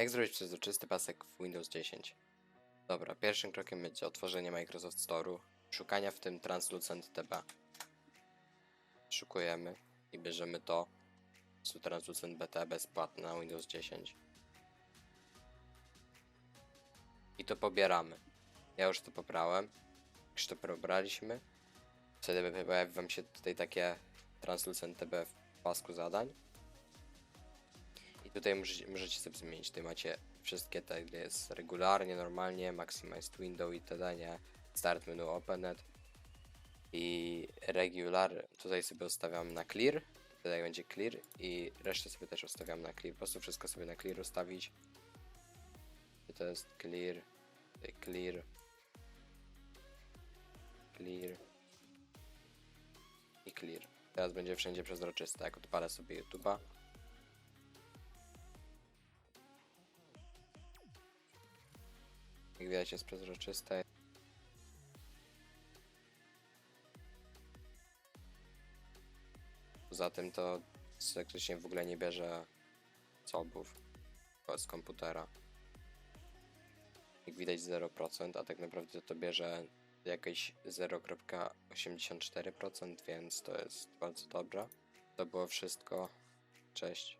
Jak zrobić przezroczysty pasek w Windows 10? Dobra, pierwszym krokiem będzie otworzenie Microsoft Store'u, szukania w tym Translucent DB. Szukujemy i bierzemy to. Tu Translucent BT bezpłatne na Windows 10. I to pobieramy. Ja już to pobrałem. Już to pobraliśmy. Wtedy pojawi wam się tutaj takie Translucent TB w pasku zadań. I tutaj możecie, możecie sobie zmienić. Tutaj macie wszystkie te, gdzie jest regularnie, normalnie, Maximized Window itd. Nie? Start menu Openet. I regular tutaj sobie ustawiam na clear. Wtedy będzie clear i resztę sobie też ustawiam na clear. Po prostu wszystko sobie na clear ustawić. I to jest clear, tutaj clear, clear i clear. Teraz będzie wszędzie przezroczyste. Jak odpalę sobie YouTube'a. Jak widać jest przezroczyste. Poza tym to praktycznie w ogóle nie bierze cobów z komputera. Jak widać 0%, a tak naprawdę to bierze jakieś 0,84%, więc to jest bardzo dobre. To było wszystko. Cześć.